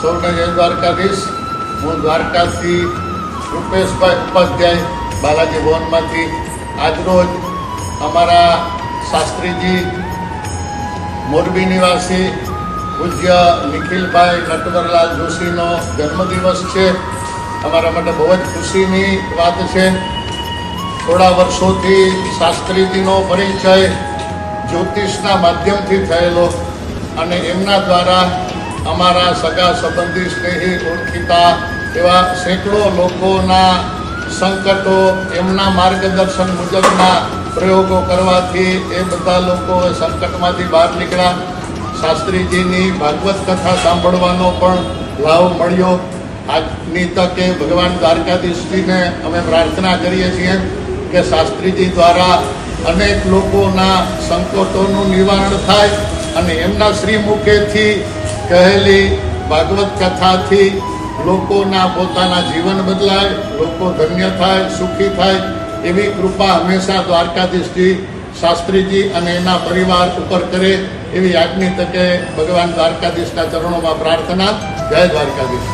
સૌને જય દ્વારકાધીશ, હું દ્વારકાથી રૂપેશભાઈ ઉપાધ્યાય બાલાજી ભવનમાંથી આજરોજ અમારા શાસ્ત્રીજી મોરબી નિવાસી પૂજ્ય નિખિલભાઈ નટવરલાલ જોશીનો જન્મદિવસ છે. અમારા માટે બહુ જ ખુશીની વાત છે. થોડા વર્ષોથી શાસ્ત્રીજીનો પરિચય જ્યોતિષના માધ્યમથી થયેલો અને એમના દ્વારા અમારા સગા સંબંધી સ્નેહી ઓળખીતા એવા સેંકડો લોકોના સંકટો એમના માર્ગદર્શન મુજબના પ્રયોગો કરવાથી એ બધા લોકો સંકટમાંથી બહાર નીકળ્યા. શાસ્ત્રીજીની ભાગવત કથા સાંભળવાનો પણ લાભ મળ્યો. આજની તકે ભગવાન દ્વારકાધીશજીને અમે પ્રાર્થના કરીએ છીએ કે શાસ્ત્રીજી દ્વારા અનેક લોકોના સંકટોનું નિવારણ થાય અને એમના શ્રી મુખેથી કહેલી ભાગવત કથાથી લોકોના પોતાના જીવન બદલાય, લોકો ધન્ય થાય, સુખી થાય એવી કૃપા હંમેશા દ્વારકાધીશજી શાસ્ત્રીજી અને એના પરિવાર ઉપર કરે એવી આજની તકે ભગવાન દ્વારકાધીશના ચરણોમાં પ્રાર્થના. જય દ્વારકાધીશ.